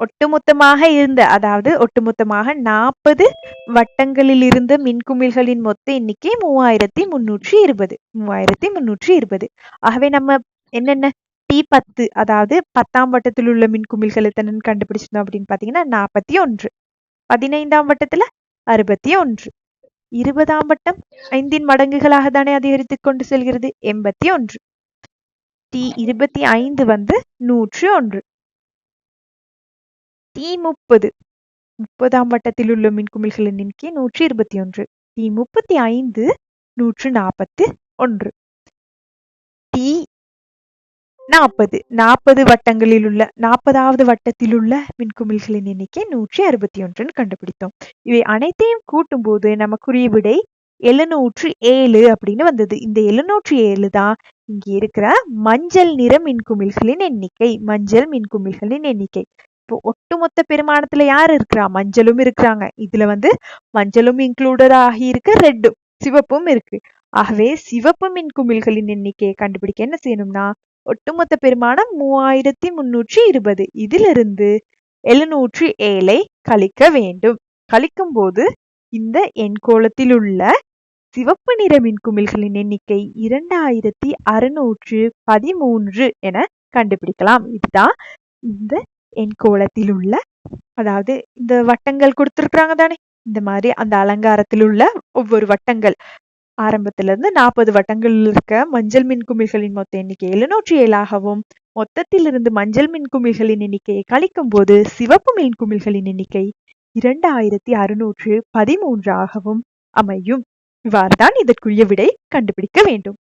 ஒட்டுமொத்தமாக இருந்த அதாவது ஒட்டுமொத்தமாக நாற்பது வட்டங்களில் இருந்த மின்குமிழ்களின் மொத்த எண்ணிக்கை மூவாயிரத்தி முன்னூற்றி இருபது. மூவாயிரத்தி முன்னூற்றி இருபது. ஆகவே நம்ம என்னென்ன? டி பத்து அதாவது பத்தாம் வட்டத்தில் உள்ள மின்குமிழ்கள் எத்தனைன்னு கண்டுபிடிச்சிருந்தோம் அப்படின்னு பாத்தீங்கன்னா நாற்பத்தி ஒன்று. பதினைந்தாம் வட்டத்துல அறுபத்தி ஒன்று. இருபதாம் வட்டம் ஐந்தின் மடங்குகளாக தானே அதிகரித்துக் கொண்டு செல்கிறது? எண்பத்தி ஒன்று. டி இருபத்தி ஐந்து வந்து நூற்று ஒன்று. டி முப்பது. முப்பதாம் வட்டத்தில் உள்ள மின்குமிழ்களின் எண்ணிக்கை நூற்றி இருபத்தி ஒன்று. டி முப்பத்தி ஐந்து நூற்று நாற்பத்து ஒன்று. டி நாற்பது. நாற்பது வட்டங்களில் உள்ள நாற்பதாவது வட்டத்தில் உள்ள மின்குமிழ்களின் எண்ணிக்கை நூற்றி அறுபத்தி ஒன்றுன்னு கண்டுபிடித்தோம். இவை அனைத்தையும் கூட்டும் போது நமக்குரிய விடை எழுநூற்று ஏழு அப்படின்னு வந்தது. இந்த எழுநூற்று ஏழு தான் இங்க இருக்கிற மஞ்சள் நிற மின்குமிழ்களின் எண்ணிக்கை. மஞ்சள் மின்குமிழ்களின் எண்ணிக்கை. இப்போ ஒட்டுமொத்த பெருமானத்துல யார் இருக்கிறா? மஞ்சளும் இருக்கிறாங்க. இதுல வந்து மஞ்சளும் இன்க்ளூடட் ஆகி இருக்கு ரெட்டும் சிவப்பும் இருக்கு. ஆகவே சிவப்பு மின் குமிழ்களின் எண்ணிக்கையை கண்டுபிடிக்க என்ன செய்யணும்னா ஒட்டுமொத்த பெருமானம் மூவாயிரத்தி முன்னூற்றி இருபது இதிலிருந்து எழுநூற்றி ஏழை கழிக்க வேண்டும். கழிக்கும் போது இந்த எண்கோளத்தில் உள்ள சிவப்பு நிற மின்குமிழ்களின் எண்ணிக்கை இரண்டாயிரத்தி அறுநூற்று பதிமூன்று என கண்டுபிடிக்கலாம். இதுதான் இந்த என் கோலத்தில் உள்ள அதாவது இந்த வட்டங்கள் கொடுத்துருக்குறாங்க தானே? இந்த மாதிரி அந்த அலங்காரத்தில் உள்ள ஒவ்வொரு வட்டங்கள். ஆரம்பத்துல இருந்து நாற்பது வட்டங்கள் இருக்க மஞ்சள் மின் குமிழ்களின் மொத்த எண்ணிக்கை எழுநூற்றி ஏழாகவும் மொத்தத்தில் இருந்து மஞ்சள் மின் குமிழ்களின் எண்ணிக்கையை கழிக்கும் போது சிவப்பு மின்குமிழ்களின் எண்ணிக்கை இரண்டாயிரத்தி அறுநூற்று பதிமூன்றாகவும் அமையும். இவ்வாறுதான் இதற்குரிய விடை கண்டுபிடிக்க வேண்டும்.